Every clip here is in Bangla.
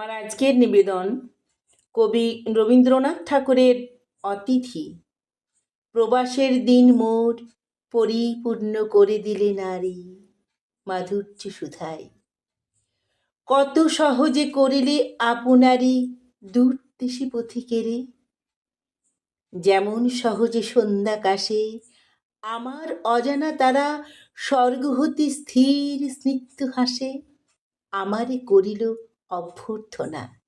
আমার আজকের নিবেদন কবি রবীন্দ্রনাথ ঠাকুরের অতিথি। প্রবাসের দিন মোর পরিপূর্ণ করে দিলে নারী মাধুর্য সুধায়। কত সহজে করিলে আপনারই দূর দেশি পথিকেরে যেমন সহজে সন্ধ্যা কাশে আমার অজানা তারা স্বর্গ হতে স্থির স্নিগ্ধ হাসে। আমারে করিল অভ্যর্থনা।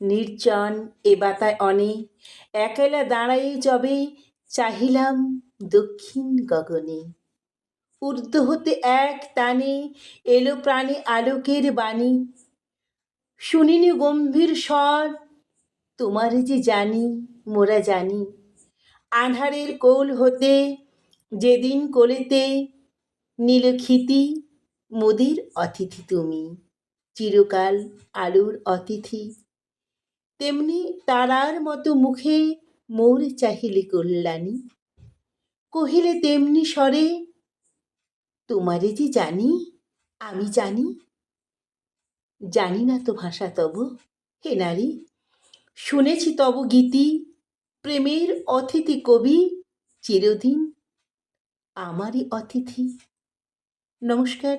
নির্জন, এ বাতায় অনে, একেলা দাঁড়ায়ে যবে চাহিলাম দক্ষিণ গগনে। ঊর্ধ্ব হতে এক তানে এলো প্রাণে আলোকের বাণী। শুনিনি গম্ভীর স্বর, তোমার যে জানি, মোরা জানি। আঁধারের কোল হতে, যেদিন কোলেতে, নীলক্ষিতি, মোদের অতিথি তুমি। চিরকাল আলোর অতিথি। তেমনি তারার মতো মুখে মোর চাহিলে কল্যাণী। কহিলে, তেমনি স্বরে, তোমারে যে জানি, আমি জানি। জানি না তো ভাষা তব, হে নারী। শুনেছি তব গীতি, প্রেমের অতিথি কবি চিরদিন আমারই অতিথি। নমস্কার।